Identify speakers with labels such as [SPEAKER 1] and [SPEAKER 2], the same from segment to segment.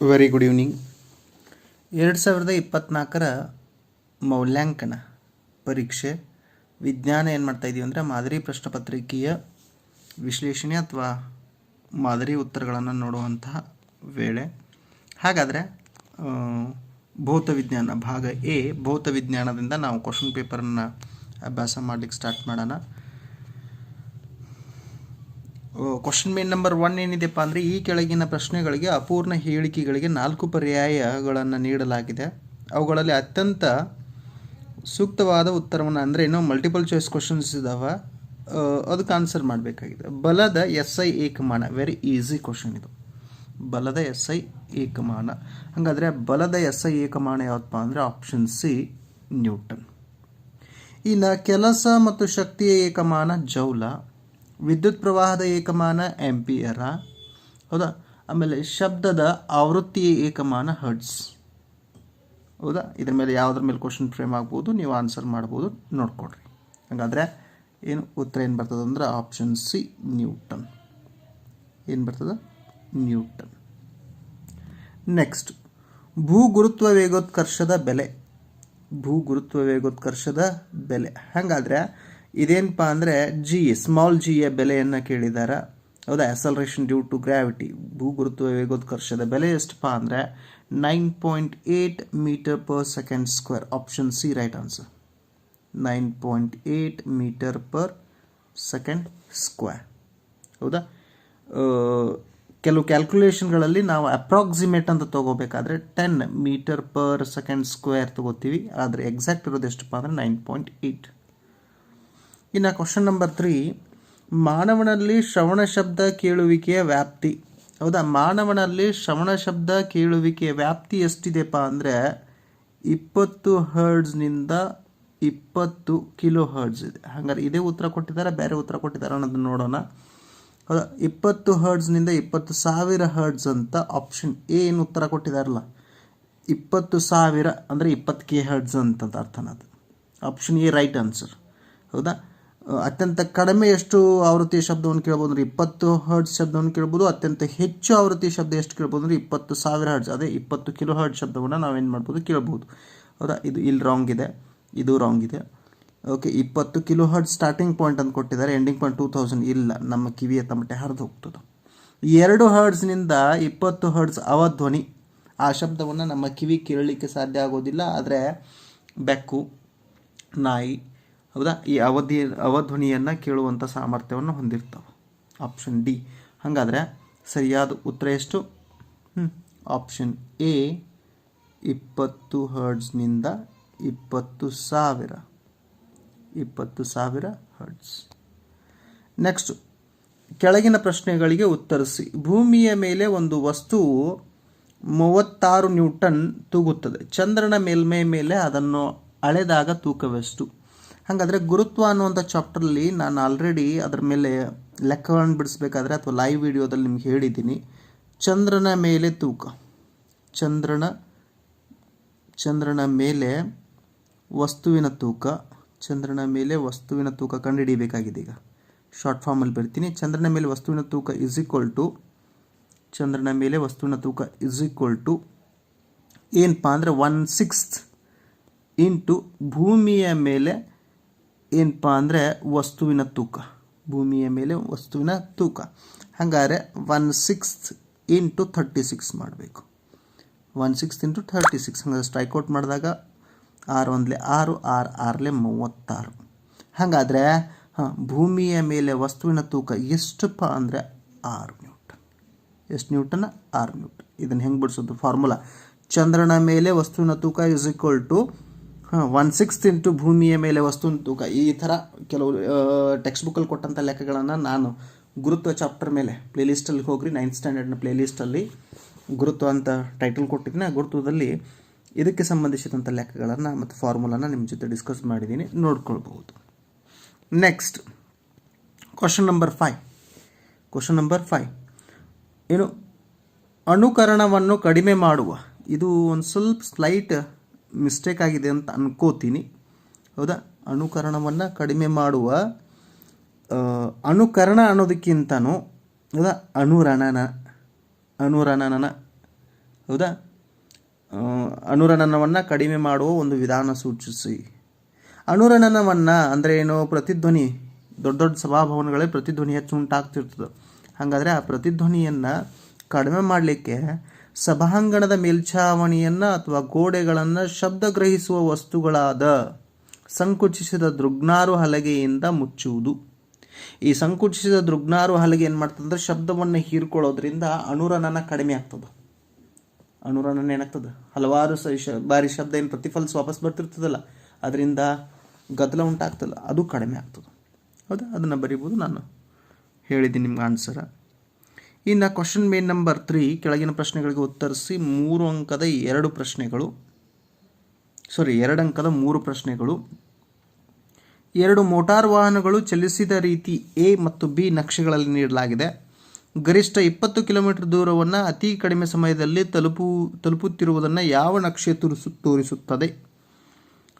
[SPEAKER 1] Very good evening ಎರಡು ಸಾವಿರದ ಇಪ್ಪತ್ತ್ನಾಲ್ಕರ ಮೌಲ್ಯಾಂಕನ ಪರೀಕ್ಷೆ. ವಿಜ್ಞಾನ ಏನು ಮಾಡ್ತಾ ಇದ್ದೀವಿ ಅಂದರೆ ಮಾದರಿ ಪ್ರಶ್ನೆ ಪತ್ರಿಕೆಯ ವಿಶ್ಲೇಷಣೆ ಅಥವಾ ಮಾದರಿ ಉತ್ತರಗಳನ್ನು ನೋಡುವಂತಹ ವೇಳೆ. ಹಾಗಾದರೆ ಭೌತ ವಿಜ್ಞಾನ ಭಾಗ ಎ, ಭೌತ ವಿಜ್ಞಾನದಿಂದ ನಾವು ಕ್ವಶನ್ ಪೇಪರನ್ನು ಅಭ್ಯಾಸ ಮಾಡಲಿಕ್ಕೆ ಸ್ಟಾರ್ಟ್ ಮಾಡೋಣ. ಕ್ವಶನ್ ಮೇನ್ ನಂಬರ್ ಒನ್ ಏನಿದೆಪ್ಪ ಅಂದರೆ ಈ ಕೆಳಗಿನ ಪ್ರಶ್ನೆಗಳಿಗೆ ಅಪೂರ್ಣ ಹೇಳಿಕೆಗಳಿಗೆ ನಾಲ್ಕು ಪರ್ಯಾಯಗಳನ್ನು ನೀಡಲಾಗಿದೆ. ಅವುಗಳಲ್ಲಿ ಅತ್ಯಂತ ಸೂಕ್ತವಾದ ಉತ್ತರವನ್ನು ಅಂದರೆ ಏನೋ ಮಲ್ಟಿಪಲ್ ಚಾಯ್ಸ್ ಕ್ವಶನ್ಸ್ ಇದ್ದಾವೆ ಅದಕ್ಕೆ ಆನ್ಸರ್ ಮಾಡಬೇಕಾಗಿದೆ. ಬಲದ ಎಸ್ ಐ ಏಕಮಾನ. ವೆರಿ ಈಸಿ ಕ್ವಶನ್ ಇದು. ಬಲದ ಎಸ್ ಐ ಏಕಮಾನ. ಹಾಗಾದರೆ ಬಲದ ಎಸ್ ಐ ಏಕಮಾನ ಯಾವುದಪ್ಪ ಅಂದರೆ ಆಪ್ಷನ್ ಸಿ ನ್ಯೂಟನ್. ಇನ್ನು ಕೆಲಸ ಮತ್ತು ಶಕ್ತಿಯ ಏಕಮಾನ ಜೌಲ. ವಿದ್ಯುತ್ ಪ್ರವಾಹದ ಏಕಮಾನ ಎಂಪಿಯರ ಹೌದಾ? ಆಮೇಲೆ ಶಬ್ದದ ಆವೃತ್ತಿ ಏಕಮಾನ ಹರ್ಡ್ಸ್ ಹೌದಾ? ಇದ್ರ ಮೇಲೆ ಯಾವುದ್ರ ಮೇಲೆ ಕ್ವಶನ್ ಫ್ರೇಮ್ ಆಗ್ಬೋದು, ನೀವು ಆನ್ಸರ್ ಮಾಡ್ಬೋದು ನೋಡ್ಕೊಡ್ರಿ ಹಾಗಾದರೆ ಏನು ಉತ್ತರ ಏನು ಬರ್ತದೆ ಅಂದ್ರೆ ಆಪ್ಷನ್ ಸಿ ನ್ಯೂಟನ್ ಏನು ಬರ್ತದೆ? ನ್ಯೂಟನ್ ನೆಕ್ಸ್ಟ್ ಭೂಗುರುತ್ವ ವೇಗೋತ್ಕರ್ಷದ ಬೆಲೆ. ಭೂಗುರುತ್ವ ವೇಗೋತ್ಕರ್ಷದ ಬೆಲೆ. ಹಾಗಾದರೆ ಇದೇನಪ್ಪ ಅಂದರೆ ಜಿ ಸ್ಮಾಲ್ ಜಿಯ ಬೆಲೆಯನ್ನು ಕೇಳಿದ್ದಾರೆ ಹೌದಾ? ಅಸಲ್ರೇಷನ್ ಡ್ಯೂ ಟು ಗ್ರಾವಿಟಿ ಭೂಗುರುತ್ವ ವೇಗೋತ್ಕರ್ಷದ ಬೆಲೆ ಎಷ್ಟಪ್ಪ ಅಂದರೆ nine point eight metre per second square option C right answer nine point eight metre per second square ಹೌದಾ? ಕೆಲವು ಕ್ಯಾಲ್ಕುಲೇಷನ್ಗಳಲ್ಲಿ ನಾವು ಅಪ್ರಾಕ್ಸಿಮೇಟ್ ಅಂತ ತಗೋಬೇಕಾದ್ರೆ ten metre per second square ತಗೋತೀವಿ. ಆದರೆ ಎಕ್ಸಾಕ್ಟ್ ಇರೋದು ಎಷ್ಟಪ್ಪ ಅಂದರೆ ನೈನ್ ಪಾಯಿಂಟ್ ಏಯ್ಟ್ ಇನ್ನು ಕ್ವಶನ್ ನಂಬರ್ ತ್ರೀ ಮಾನವನಲ್ಲಿ ಶ್ರವಣ ಶಬ್ದ ಕೇಳುವಿಕೆಯ ವ್ಯಾಪ್ತಿ. ಹೌದಾ? ಮಾನವನಲ್ಲಿ ಶ್ರವಣ ಶಬ್ದ ಕೇಳುವಿಕೆಯ ವ್ಯಾಪ್ತಿ ಎಷ್ಟಿದೆಪ್ಪ ಅಂದರೆ ಇಪ್ಪತ್ತು ಹರ್ಡ್ಸ್ನಿಂದ ಇಪ್ಪತ್ತು ಕಿಲೋ ಹರ್ಡ್ಸ್ ಇದೆ. ಹಾಗಾದ್ರೆ ಇದೇ ಉತ್ತರ ಕೊಟ್ಟಿದ್ದಾರೆ, ಬೇರೆ ಉತ್ತರ ಕೊಟ್ಟಿದ್ದಾರೆ ಅನ್ನೋದನ್ನು ನೋಡೋಣ. ಹೌದಾ? ಇಪ್ಪತ್ತು ಹರ್ಡ್ಸ್ನಿಂದ ಇಪ್ಪತ್ತು ಸಾವಿರ ಹರ್ಡ್ಸ್ ಅಂತ ಆಪ್ಷನ್ ಎ ಏನು ಉತ್ತರ ಕೊಟ್ಟಿದ್ದಾರಲ್ಲ. ಇಪ್ಪತ್ತು ಸಾವಿರ ಅಂದರೆ ಇಪ್ಪತ್ತು ಕೆ ಹರ್ಡ್ಸ್ ಅಂತ ಅರ್ಥನ ಅದು ಆಪ್ಷನ್ ಎ ರೈಟ್ ಆನ್ಸರ್ ಹೌದಾ? ಅತ್ಯಂತ ಕಡಿಮೆ ಎಷ್ಟು ಆವೃತ್ತಿಯ ಶಬ್ದವನ್ನು ಕೇಳ್ಬೋದು ಅಂದರೆ ಇಪ್ಪತ್ತು ಹರ್ಡ್ಸ್ ಶಬ್ದವನ್ನು ಕೇಳ್ಬೋದು, ಅತ್ಯಂತ ಹೆಚ್ಚು ಆವೃತ್ತಿಯ ಶಬ್ದ ಎಷ್ಟು ಕೇಳ್ಬೋದು ಅಂದರೆ ಇಪ್ಪತ್ತು ಸಾವಿರ ಹರ್ಡ್ಸ್ ಅದೇ ಇಪ್ಪತ್ತು ಕಿಲೋ ಹರ್ಡ್ ಶಬ್ದವನ್ನು ನಾವೇನು ಮಾಡ್ಬೋದು ಕೇಳ್ಬೋದು. ಹೌದಾ? ಇದು ಇಲ್ಲಿ ರಾಂಗ್ ಇದೆ. ಇದು ರಾಂಗ್ ಇದೆ. ಓಕೆ ಇಪ್ಪತ್ತು ಕಿಲೋ ಹರ್ಡ್ ಸ್ಟಾರ್ಟಿಂಗ್ ಪಾಯಿಂಟ್ ಅಂತ ಕೊಟ್ಟಿದ್ದಾರೆ. ಎಂಡಿಂಗ್ ಪಾಯಿಂಟ್ ಟೂ ತೌಸಂಡ್ ಇಲ್ಲ. ನಮ್ಮ ಕಿವಿಯ ತಮಟೆ ಹರಿದು ಹೋಗ್ತದೆ. ಎರಡು ಹರ್ಡ್ಸ್ನಿಂದ ಇಪ್ಪತ್ತು ಹರ್ಡ್ಸ್ ಅವಧ್ವನಿ ಆ ಶಬ್ದವನ್ನು ನಮ್ಮ ಕಿವಿ ಕೇಳಲಿಕ್ಕೆ ಸಾಧ್ಯ ಆಗೋದಿಲ್ಲ. ಆದರೆ ಬೆಕ್ಕು, ನಾಯಿ ಹೌದಾ? ಈ ಅವಧಿ, ಅವಧ್ವನಿಯನ್ನು ಕೇಳುವಂಥ ಸಾಮರ್ಥ್ಯವನ್ನು ಹೊಂದಿರ್ತವೆ. ಆಪ್ಷನ್ ಡಿ ಹಾಗಾದರೆ ಸರಿಯಾದ ಉತ್ತರ ಎಷ್ಟು? ಆಪ್ಷನ್ ಎ ಇಪ್ಪತ್ತು ಹರ್ಡ್ಸ್ನಿಂದ ಇಪ್ಪತ್ತು ಸಾವಿರ. ಇಪ್ಪತ್ತು ಸಾವಿರ ಹರ್ಡ್ಸ್ ನೆಕ್ಸ್ಟ್ ಕೆಳಗಿನ ಪ್ರಶ್ನೆಗಳಿಗೆ ಉತ್ತರಿಸಿ. ಭೂಮಿಯ ಮೇಲೆ ಒಂದು ವಸ್ತು ಮೂವತ್ತಾರು ನ್ಯೂಟನ್ ತೂಗುತ್ತದೆ. ಚಂದ್ರನ ಮೇಲ್ಮೈ ಮೇಲೆ ಅದನ್ನು ಅಳೆದಾಗ ತೂಕವೆಷ್ಟು? ಹಾಗಾದರೆ ಗುರುತ್ವ ಅನ್ನುವಂಥ ಚಾಪ್ಟರಲ್ಲಿ ನಾನು ಆಲ್ರೆಡಿ ಅದರ ಮೇಲೆ ಲೆಕ್ಕವನ್ನು ಬಿಡಿಸ್ಬೇಕಾದ್ರೆ ಅಥವಾ ಲೈವ್ ವಿಡಿಯೋದಲ್ಲಿ ನಿಮ್ಗೆ ಹೇಳಿದ್ದೀನಿ. ಚಂದ್ರನ ಮೇಲೆ ತೂಕ. ಚಂದ್ರನ ಚಂದ್ರನ ಮೇಲೆ ವಸ್ತುವಿನ ತೂಕ. ಚಂದ್ರನ ಮೇಲೆ ವಸ್ತುವಿನ ತೂಕ ಕಂಡುಹಿಡಿಯಬೇಕಾಗಿದೆ ಈಗ. ಶಾರ್ಟ್ ಫಾರ್ಮಲ್ಲಿ ಬರ್ತೀನಿ. ಚಂದ್ರನ ಮೇಲೆ ವಸ್ತುವಿನ ತೂಕ ಇಸ್ ಈಕ್ವಲ್ ಟು ಚಂದ್ರನ ಮೇಲೆ ವಸ್ತುವಿನ ತೂಕ ಇಸ್ ಈಕ್ವಲ್ ಟು ಏನಪ್ಪ ಅಂದರೆ ಒನ್ ಸಿಕ್ಸ್ತ್ ಇಂಟು ಭೂಮಿಯ ಮೇಲೆ ಏನಪ್ಪ ಅಂದರೆ ವಸ್ತುವಿನ ತೂಕ. ಭೂಮಿಯ ಮೇಲೆ ವಸ್ತುವಿನ ತೂಕ. ಹಾಗಾದರೆ one sixth into thirty six ಮಾಡಬೇಕು. One six into thirty six ಹಂಗಾದ್ರೆ ಸ್ಟ್ರೈಕ್ಔಟ್ ಮಾಡಿದಾಗ ಆರು ಒಂದಲೇ ಆರು ಆರು ಆರಲೆ ಮೂವತ್ತಾರು. ಹಾಗಾದರೆ, ಹಾಂ, ಭೂಮಿಯ ಮೇಲೆ ವಸ್ತುವಿನ ತೂಕ ಎಷ್ಟಪ್ಪ ಅಂದರೆ ಆರು ನ್ಯೂಟನ್. ಎಷ್ಟು ನ್ಯೂಟನ್? ಆರು ನ್ಯೂಟನ್. ಇದನ್ನು ಹೆಂಗೆ ಬಿಡಿಸೋದು? ಫಾರ್ಮುಲಾ. ಚಂದ್ರನ ಮೇಲೆ ವಸ್ತುವಿನ ತೂಕ ಇಸ್ ಈಕ್ವಲ್ ಟು ಹಾಂ ಒನ್ ಸಿಕ್ಸ್ತ್ ಇಂಟು ಭೂಮಿಯ ಮೇಲೆ ವಸ್ತು ತೂಕ ಈ ಥರ ಕೆಲವು ಟೆಕ್ಸ್ಟ್ ಬುಕ್ಕಲ್ಲಿ ಕೊಟ್ಟಂಥ ಲೆಕ್ಕಗಳನ್ನು ನಾನು ಗುರುತ್ವ ಚಾಪ್ಟರ್ ಮೇಲೆ ಪ್ಲೇಲಿಸ್ಟಲ್ಲಿ ಹೋಗ್ರಿ ನೈನ್ತ್ ಸ್ಟ್ಯಾಂಡರ್ಡ್ನ ಪ್ಲೇಲಿಸ್ಟಲ್ಲಿ ಗುರುತ್ವ ಅಂತ ಟೈಟಲ್ ಕೊಟ್ಟಿದ್ದೀನಿ. ಆ ಗುರುತ್ವದಲ್ಲಿ ಇದಕ್ಕೆ ಸಂಬಂಧಿಸಿದಂಥ ಲೆಕ್ಕಗಳನ್ನು ಮತ್ತು ಫಾರ್ಮುಲಾನ ನಿಮ್ಮ ಜೊತೆ ಡಿಸ್ಕಸ್ ಮಾಡಿದ್ದೀನಿ. ನೋಡ್ಕೊಳ್ಬಹುದು. Next question number five question number five ಏನು, ಅನುಕರಣವನ್ನು ಕಡಿಮೆ ಮಾಡುವ. ಇದು ಒಂದು ಸ್ವಲ್ಪ ಸ್ಲೈಟ್ ಮಿಸ್ಟೇಕ್ ಆಗಿದೆ ಅಂತ ಅನ್ಕೋತೀನಿ. ಹೌದಾ? ಅನುಕರಣವನ್ನು ಕಡಿಮೆ ಮಾಡುವ ಅನುಕರಣ ಅನ್ನೋದಕ್ಕಿಂತನೂ, ಹೌದಾ? ಅನುರಣನ, ಅನುರಣನನ, ಹೌದಾ? ಅನುರಣನವನ್ನು ಕಡಿಮೆ ಮಾಡುವ ಒಂದು ವಿಧಾನ ಸೂಚಿಸಿ. ಅನುರಣನವನ್ನು ಅಂದರೆ ಏನು? ಪ್ರತಿಧ್ವನಿ, ದೊಡ್ಡ ದೊಡ್ಡ ಸಭಾಭವನಗಳೇ ಪ್ರತಿಧ್ವನಿ ಹೆಚ್ಚು ಉಂಟಾಗ್ತಿರ್ತದೆ. ಹಾಗಾದರೆ ಆ ಪ್ರತಿಧ್ವನಿಯನ್ನು ಕಡಿಮೆ ಮಾಡಲಿಕ್ಕೆ ಸಭಾಂಗಣದ ಮೇಲ್ಛಾವಣಿಯನ್ನು ಅಥವಾ ಗೋಡೆಗಳನ್ನು ಶಬ್ದಗ್ರಹಿಸುವ ವಸ್ತುಗಳಾದ ಸಂಕುಚಿಸಿದ ದೃಗ್ನಾರು ಹಲಗೆಯಿಂದ ಮುಚ್ಚುವುದು. ಈ ಸಂಕುಚಿಸಿದ ದೃಗ್ನಾರು ಹಲಗೆ ಏನು ಮಾಡ್ತದಂದ್ರೆ ಶಬ್ದವನ್ನು ಹೀರ್ಕೊಳ್ಳೋದ್ರಿಂದ ಅನುರಣನ ಕಡಿಮೆ ಆಗ್ತದೆ. ಅನುರಣನ ಏನಾಗ್ತದೆ? ಹಲವಾರು ಸ ಶ- ಬಾರಿ ಶಬ್ದ ಏನು ಪ್ರತಿಫಲಿಸ್ ವಾಪಸ್ ಬರ್ತಿರ್ತದಲ್ಲ, ಅದರಿಂದ ಗದ್ದಲ ಉಂಟಾಗ್ತಲ್ಲ ಅದು ಕಡಿಮೆ ಆಗ್ತದೆ. ಹೌದಾ? ಅದನ್ನು ಬರಿಬೋದು ನಾನು ಹೇಳಿದ್ದೀನಿ ನಿಮ್ಗೆ ಆನ್ಸರ ಇನ್ನು ಕ್ವಶನ್ ಮೇನ್ ನಂಬರ್ ತ್ರೀ ಕೆಳಗಿನ ಪ್ರಶ್ನೆಗಳಿಗೆ ಉತ್ತರಿಸಿ ಮೂರು ಅಂಕದ ಎರಡು ಪ್ರಶ್ನೆಗಳು. ಸಾರಿ ಎರಡು ಅಂಕದ ಮೂರು ಪ್ರಶ್ನೆಗಳು. ಎರಡು ಮೋಟಾರ್ ವಾಹನಗಳು ಚಲಿಸಿದ ರೀತಿ ಎ ಮತ್ತು ಬಿ ನಕ್ಷೆಗಳಲ್ಲಿ ನೀಡಲಾಗಿದೆ. ಗರಿಷ್ಠ ಇಪ್ಪತ್ತು ಕಿಲೋಮೀಟರ್ ದೂರವನ್ನು ಅತಿ ಕಡಿಮೆ ಸಮಯದಲ್ಲಿ ತಲುಪು, ತಲುಪುತ್ತಿರುವುದನ್ನು ಯಾವ ನಕ್ಷೆ ತೋರಿಸು, ತೋರಿಸುತ್ತದೆ?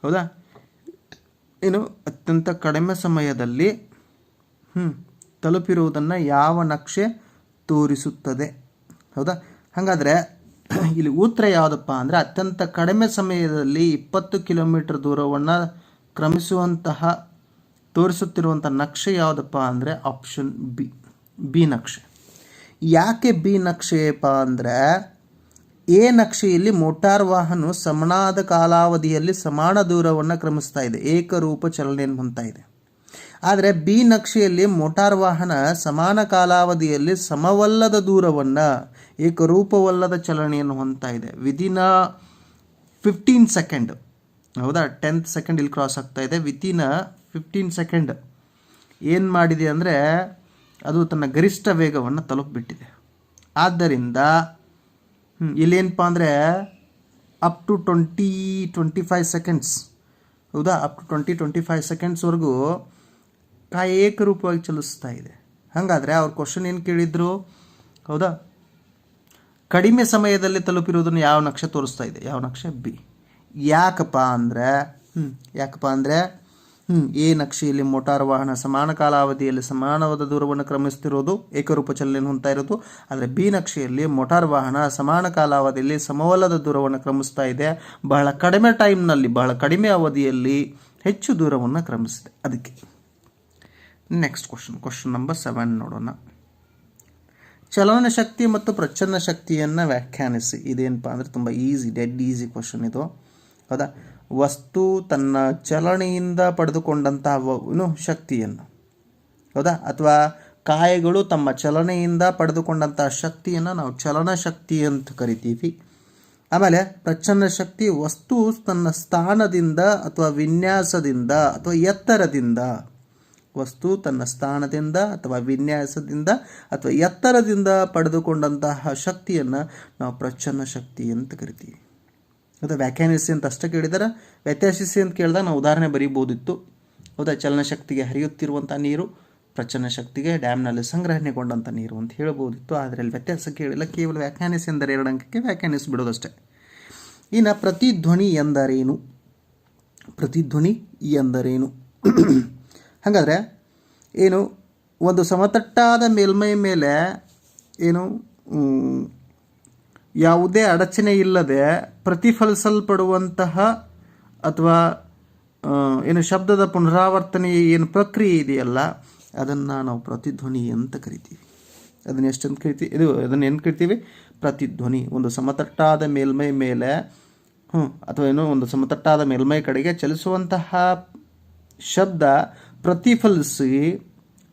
[SPEAKER 1] ಹೌದಾ? ಏನು ಅತ್ಯಂತ ಕಡಿಮೆ ಸಮಯದಲ್ಲಿ ಹ್ಞೂ ತಲುಪಿರುವುದನ್ನು ಯಾವ ನಕ್ಷೆ ತೋರಿಸುತ್ತದೆ. ಹೌದಾ? ಹಾಗಾದರೆ ಇಲ್ಲಿ ಉತ್ತರ ಯಾವುದಪ್ಪ ಅಂದರೆ ಅತ್ಯಂತ ಕಡಿಮೆ ಸಮಯದಲ್ಲಿ ಇಪ್ಪತ್ತು ಕಿಲೋಮೀಟರ್ ದೂರವನ್ನು ಕ್ರಮಿಸುವಂತಹ ತೋರಿಸುತ್ತಿರುವಂಥ ನಕ್ಷೆ ಯಾವುದಪ್ಪ ಅಂದರೆ ಆಪ್ಷನ್ ಬಿ ಬಿ ನಕ್ಷೆ. ಯಾಕೆ ಬಿ ನಕ್ಷೆಯಪ್ಪ ಅಂದರೆ ಎ ನಕ್ಷೆಯಲ್ಲಿ ಮೋಟಾರ್ ವಾಹನ ಸಮನಾದ ಕಾಲಾವಧಿಯಲ್ಲಿ ಸಮಾನ ದೂರವನ್ನು ಕ್ರಮಿಸ್ತಾ ಇದೆ. ಏಕರೂಪ ಚಲನೆಯನ್ನು ಹೊಂತಾಯಿದೆ ಆದರೆ ಬಿ ನಕ್ಷೆಯಲ್ಲಿ ಮೋಟಾರ್ ವಾಹನ ಸಮಾನ ಕಾಲಾವಧಿಯಲ್ಲಿ ಸಮವಲ್ಲದ ದೂರವನ್ನು ಏಕರೂಪವಲ್ಲದ ಚಲನೆಯನ್ನು ಹೊಂದ್ತಾ ಇದೆ. ವಿದಿನ ಫಿಫ್ಟೀನ್ ಸೆಕೆಂಡ್ ಹೌದಾ? ಟೆಂತ್ ಸೆಕೆಂಡ್ ಇಲ್ಲಿ ಕ್ರಾಸ್ ಆಗ್ತಾ ಇದೆ. ವಿತಿನ ಫಿಫ್ಟೀನ್ ಸೆಕೆಂಡ್ ಏನು ಮಾಡಿದೆ ಅಂದರೆ ಅದು ತನ್ನ ಗರಿಷ್ಠ ವೇಗವನ್ನು ತಲುಪಿಬಿಟ್ಟಿದೆ. ಆದ್ದರಿಂದ ಇಲ್ಲೇನಪ್ಪ ಅಂದರೆ up to twenty twenty five seconds ಹೌದಾ? Up to twenty twenty five ಸೆಕೆಂಡ್ಸ್ವರೆಗೂ ಕಾಯ ಏಕರೂಪವಾಗಿ ಚಲಿಸ್ತಾ ಇದೆ. ಹಾಗಾದರೆ ಅವ್ರ ಕ್ವಶನ್ ಏನು ಕೇಳಿದ್ರು? ಹೌದಾ? ಕಡಿಮೆ ಸಮಯದಲ್ಲಿ ತಲುಪಿರುವುದನ್ನು ಯಾವ ನಕ್ಷೆ ತೋರಿಸ್ತಾ ಇದೆ? ಯಾವ ನಕ್ಷೆ? ಬಿ. ಯಾಕಪ್ಪ ಅಂದರೆ ಹ್ಞೂ ಯಾಕಪ್ಪ ಅಂದರೆ ಹ್ಞೂ ಎ ನಕ್ಷೆಯಲ್ಲಿ ಮೋಟಾರ್ ವಾಹನ ಸಮಾನ ಕಾಲಾವಧಿಯಲ್ಲಿ ಸಮಾನವಾದ ದೂರವನ್ನು ಕ್ರಮಿಸ್ತಿರೋದು ಏಕರೂಪ ಚಲನೆ ಹೊಂದ್ತಾ ಇರೋದು ಆದರೆ ಬಿ ನಕ್ಷೆಯಲ್ಲಿ ಮೋಟಾರ್ ವಾಹನ ಸಮಾನ ಕಾಲಾವಧಿಯಲ್ಲಿ ಸಮವಲ್ಲದ ದೂರವನ್ನು ಕ್ರಮಿಸ್ತಾ ಇದೆ. ಬಹಳ ಕಡಿಮೆ ಟೈಮ್ನಲ್ಲಿ ಬಹಳ ಕಡಿಮೆ ಅವಧಿಯಲ್ಲಿ ಹೆಚ್ಚು ದೂರವನ್ನು ಕ್ರಮಿಸಿದೆ. ಅದಕ್ಕೆ next question question number seven ನೋಡೋಣ. ಚಲನ ಶಕ್ತಿ ಮತ್ತು ಪ್ರಚನ್ನ ಶಕ್ತಿಯನ್ನು ವ್ಯಾಖ್ಯಾನಿಸಿ. ಇದೇನಪ್ಪ ಅಂದರೆ ತುಂಬ ಈಸಿ ಡೆಡ್ ಈಸಿ ಕ್ವಶನ್ ಇದು. ಹೌದಾ? ವಸ್ತು ತನ್ನ ಚಲನೆಯಿಂದ ಪಡೆದುಕೊಂಡಂತಹ ಏನು, ಶಕ್ತಿಯನ್ನು. ಹೌದಾ? ಅಥವಾ ಕಾಯಗಳು ತಮ್ಮ ಚಲನೆಯಿಂದ ಪಡೆದುಕೊಂಡಂತಹ ಶಕ್ತಿಯನ್ನು ನಾವು ಚಲನ ಶಕ್ತಿ ಅಂತ ಕರಿತೀವಿ. ಆಮೇಲೆ ಪ್ರಚ್ಛನ್ನ ಶಕ್ತಿ ವಸ್ತು ತನ್ನ ಸ್ಥಾನದಿಂದ ಅಥವಾ ವಿನ್ಯಾಸದಿಂದ ಅಥವಾ ಎತ್ತರದಿಂದ ವಸ್ತು ತನ್ನ ಸ್ಥಾನದಿಂದ ಅಥವಾ ವಿನ್ಯಾಸದಿಂದ ಅಥವಾ ಎತ್ತರದಿಂದ ಪಡೆದುಕೊಂಡಂತಹ ಶಕ್ತಿಯನ್ನು ನಾವು ಪ್ರಚ್ಛನ್ನ ಶಕ್ತಿ ಅಂತ ಕರಿತೀವಿ. ಅದು ವ್ಯಾಖ್ಯಾನಿಸಿ ಅಂತ ಅಷ್ಟೇ ಕೇಳಿದರೆ. ವ್ಯತ್ಯಾಸಿಸಿ ಅಂತ ಕೇಳಿದಾಗ ನಾವು ಉದಾಹರಣೆ ಬರೀಬೋದಿತ್ತು ಹೌದಾ? ಚಲನಶಕ್ತಿಗೆ ಹರಿಯುತ್ತಿರುವಂಥ ನೀರು, ಪ್ರಚನ್ನ ಶಕ್ತಿಗೆ ಡ್ಯಾಮ್ನಲ್ಲಿ ಸಂಗ್ರಹಣೆಗೊಂಡಂಥ ನೀರು ಅಂತ ಹೇಳ್ಬೋದಿತ್ತು ಆದರೆ ಅಲ್ಲಿ ವ್ಯತ್ಯಾಸ ಕೇಳಿಲ್ಲ. ಕೇವಲ ವ್ಯಾಖ್ಯಾನಿಸಿ ಎಂದರೆ ಎರಡು ಅಂಕಕ್ಕೆ ವ್ಯಾಖ್ಯಾನಿಸಿ ಬಿಡೋದಷ್ಟೇ ಇನ್ನು ಪ್ರತಿಧ್ವನಿ ಎಂದರೇನು? ಪ್ರತಿಧ್ವನಿ ಎಂದರೇನು? ಹಾಗಾದರೆ ಏನು, ಒಂದು ಸಮತಟ್ಟಾದ ಮೇಲ್ಮೈ ಮೇಲೆ ಏನು ಯಾವುದೇ ಅಡಚಣೆ ಇಲ್ಲದೆ ಪ್ರತಿಫಲಿಸಲ್ಪಡುವಂತಹ ಅಥವಾ ಏನು ಶಬ್ದದ ಪುನರಾವರ್ತನೆ ಏನು ಪ್ರಕ್ರಿಯೆ ಇದೆಯಲ್ಲ, ಅದನ್ನು ನಾವು ಪ್ರತಿಧ್ವನಿ ಅಂತ ಕರಿತೀವಿ. ಅದನ್ನ ಎಷ್ಟಂತ ಕರಿತೀವಿ? ಇದು ಅದನ್ನು ಏನು ಕರಿತೀವಿ? ಪ್ರತಿಧ್ವನಿ. ಒಂದು ಸಮತಟ್ಟಾದ ಮೇಲ್ಮೈ ಮೇಲೆ ಹ್ಞೂ ಅಥವಾ ಏನು, ಒಂದು ಸಮತಟ್ಟಾದ ಮೇಲ್ಮೈ ಕಡೆಗೆ ಚಲಿಸುವಂತಹ ಶಬ್ದ ಪ್ರತಿಫಲಿಸಿ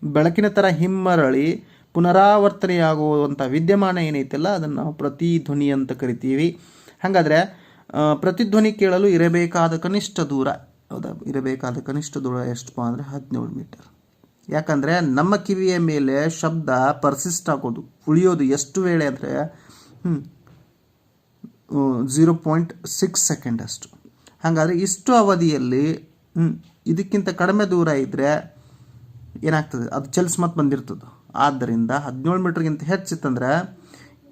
[SPEAKER 1] ಬೆಳಕಿನ ಥರ ಹಿಮ್ಮರಳಿ ಪುನರಾವರ್ತನೆಯಾಗುವಂಥ ವಿದ್ಯಮಾನ ಏನೈತಲ್ಲ, ಅದನ್ನು ನಾವು ಪ್ರತಿಧ್ವನಿ ಅಂತ ಕರಿತೀವಿ. ಹಾಗಾದರೆ ಪ್ರತಿಧ್ವನಿ ಕೇಳಲು ಇರಬೇಕಾದ ಕನಿಷ್ಠ ದೂರ, ಹೌದಾ? ಇರಬೇಕಾದ ಕನಿಷ್ಠ ದೂರ ಎಷ್ಟಪ್ಪ ಅಂದರೆ ಹದಿನೇಳು ಮೀಟರ್. ಯಾಕಂದರೆ, ನಮ್ಮ ಕಿವಿಯ ಮೇಲೆ ಶಬ್ದ ಪರ್ಸಿಸ್ಟ್ ಆಗೋದು, ಉಳಿಯೋದು ಎಷ್ಟು ವೇಳೆ ಅಂದರೆ ಝೀರೋ ಪಾಯಿಂಟ್ ಸಿಕ್ಸ್ ಸೆಕೆಂಡ್ ಅಷ್ಟು. ಹಾಗಾದರೆ ಇಷ್ಟು ಅವಧಿಯಲ್ಲಿ ಇದಕ್ಕಿಂತ ಕಡಿಮೆ ದೂರ ಇದ್ದರೆ ಏನಾಗ್ತದೆ? ಅದು ಚಲಿಸ್ ಮತ್ತು ಬಂದಿರ್ತದೆ. ಆದ್ದರಿಂದ ಹದಿನೇಳು ಮೀಟ್ರ್ಗಿಂತ ಹೆಚ್ಚಿತ್ತಂದ್ರೆ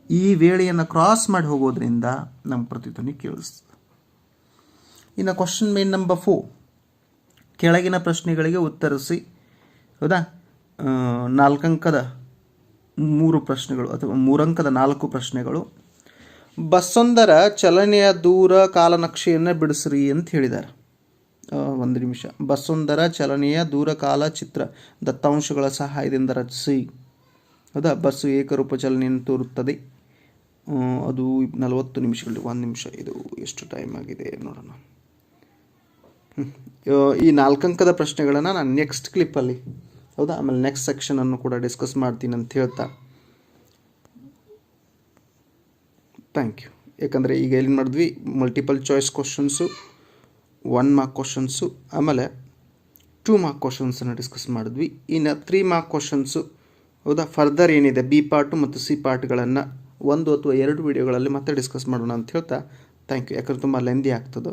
[SPEAKER 1] ಈ ವೇಳೆಯನ್ನು ಕ್ರಾಸ್ ಮಾಡಿ ಹೋಗೋದ್ರಿಂದ ನಮ್ಮ ಪ್ರತಿಧ್ವನಿ ಕೇಳಿಸ್ತದೆ. ಇನ್ನು ಕ್ವಶನ್ ಮೇನ್ ನಂಬರ್ ಫೋರ್ ಕೆಳಗಿನ ಪ್ರಶ್ನೆಗಳಿಗೆ ಉತ್ತರಿಸಿ. ಹೌದಾ? ನಾಲ್ಕಂಕದ ಮೂರು ಪ್ರಶ್ನೆಗಳು ಅಥವಾ ಮೂರಂಕದ ನಾಲ್ಕು ಪ್ರಶ್ನೆಗಳು. ಬಸ್ಸೊಂದರ ಚಲನೆಯ ದೂರ ಕಾಲನಕ್ಷೆಯನ್ನು ಬಿಡಿಸ್ರಿ ಅಂತ ಹೇಳಿದ್ದಾರೆ. ಒಂದು ನಿಮಿಷ. ಬಸ್ಸೊಂದರ ಚಲನೆಯ ದೂರ ಕಾಲ ಚಿತ್ರ. ದತ್ತಾಂಶಗಳ ಸಹಾಯದಿಂದ ರಚಿಸಿ. ಹೌದಾ? ಬಸ್ಸು ಏಕರೂಪ ಚಲನೆಯನ್ನು ತೋರುತ್ತದೆ. ಅದು ನಲವತ್ತು ನಿಮಿಷಗಳಲ್ಲಿ ಒಂದು ನಿಮಿಷ. ಇದು ಎಷ್ಟು ಟೈಮ್ ಆಗಿದೆ ನೋಡೋಣ. ಈ ನಾಲ್ಕಂಕದ ಪ್ರಶ್ನೆಗಳನ್ನು ನಾನು ನೆಕ್ಸ್ಟ್ ಕ್ಲಿಪ್ಪಲ್ಲಿ ಹೌದಾ? ಆಮೇಲೆ ನೆಕ್ಸ್ಟ್ ಸೆಕ್ಷನನ್ನು ಕೂಡ ಡಿಸ್ಕಸ್ ಮಾಡ್ತೀನಿ ಅಂತ ಹೇಳ್ತಾ. ಥ್ಯಾಂಕ್ ಯು ಯಾಕಂದರೆ ಈಗ ಏನು ಮಾಡಿದ್ವಿ? Multiple choice questions one mark questions ಆಮೇಲೆ ಟೂ ಮಾರ್ಕ್ ಕ್ವಶನ್ಸನ್ನು ಡಿಸ್ಕಸ್ ಮಾಡಿದ್ವಿ. ಇನ್ನು ತ್ರೀ ಮಾರ್ಕ್ ಕ್ವಶನ್ಸು ಹೌದಾ? ಫರ್ದರ್ ಏನಿದೆ? ಬಿ ಪಾರ್ಟು ಮತ್ತು ಸಿ ಪಾರ್ಟ್ಗಳನ್ನು ಒಂದು ಅಥವಾ ಎರಡು ವಿಡಿಯೋಗಳಲ್ಲಿ ಮತ್ತೆ ಡಿಸ್ಕಸ್ ಮಾಡೋಣ ಅಂತ ಹೇಳ್ತಾ ಥ್ಯಾಂಕ್ ಯು ಯಾಕಂದ್ರೆ ತುಂಬ ಲೆಂದಿ ಆಗ್ತದೆ.